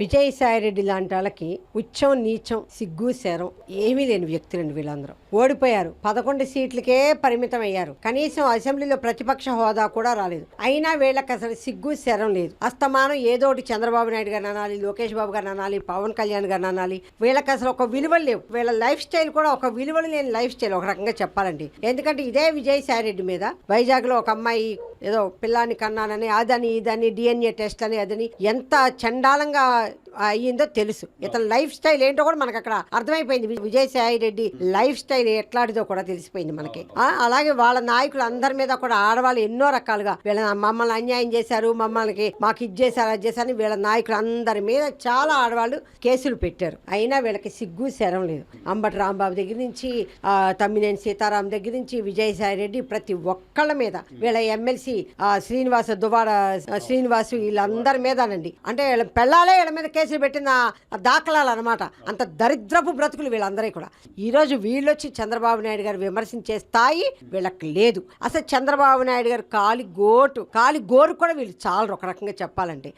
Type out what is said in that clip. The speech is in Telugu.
విజయసాయిరెడ్డి లాంటి వాళ్ళకి ఉచ్చం నీచం సిగ్గు శరం ఏమీ లేని వ్యక్తులండి వీళ్ళందరూ. ఓడిపోయారు. పదకొండు సీట్లకే పరిమితం అయ్యారు కనీసం అసెంబ్లీలో ప్రతిపక్ష హోదా కూడా రాలేదు. అయినా వీళ్ళకి అసలు సిగ్గు శరం లేదు. అస్తమానం ఏదో ఒకటి చంద్రబాబు నాయుడు గారు అనాలి లోకేష్ బాబు గారు అనాలి పవన్ కళ్యాణ్ గారు అనాలి. వీళ్ళకి అసలు ఒక విలువలు లేవు. వీళ్ళ లైఫ్ స్టైల్ కూడా ఒక విలువలు లేని లైఫ్ స్టైల్ ఒక రకంగా చెప్పాలండి. ఎందుకంటే ఇదే విజయసాయిరెడ్డి మీద. వైజాగ్లో ఒక అమ్మాయి ఏదో పిల్లాన్ని కన్నానని అదని ఇదని డిఎన్ఏ టెస్ట్ అని అదని ఎంత చండాలంగా అయ్యిందో తెలుసు. ఇతని లైఫ్ స్టైల్ ఏంటో కూడా మనకు అక్కడ అర్థమైపోయింది. విజయసాయి రెడ్డి లైఫ్ స్టైల్ ఎట్లాంటిదో కూడా తెలిసిపోయింది మనకి. అలాగే వాళ్ళ నాయకులు అందరి మీద కూడా ఆడవాళ్ళు ఎన్నో రకాలుగా వీళ్ళ మమ్మల్ని అన్యాయం చేశారు మమ్మల్ని మాకు ఇది చేశారు అది చేశారు వీళ్ళ నాయకులు అందరి మీద చాలా ఆడవాళ్ళు కేసులు పెట్టారు. అయినా వీళ్ళకి సిగ్గు శరం లేదు. అంబటి రాంబాబు దగ్గర నుంచి తమ్మినేని సీతారాం దగ్గర నుంచి విజయసాయి రెడ్డి ప్రతి ఒక్కళ్ళ మీద వీళ్ళ ఎమ్మెల్సీ శ్రీనివాస దువాడ శ్రీనివాసు వీళ్ళందరి మీదనండి. అంటే పెళ్ళాలే వీళ్ళ మీద కేసులు పెట్టిన దాఖలాలు అనమాట అంత దరిద్రపు బ్రతుకులు వీళ్ళందరి కూడా. ఈరోజు వీళ్ళొచ్చి చంద్రబాబు నాయుడు గారు విమర్శించే స్థాయి వీళ్ళకి లేదు. అసలు చంద్రబాబు నాయుడు గారు కాలి గోటు కాలి గోరు కూడా వీళ్ళు చాలరు ఒక రకంగా చెప్పాలంటే.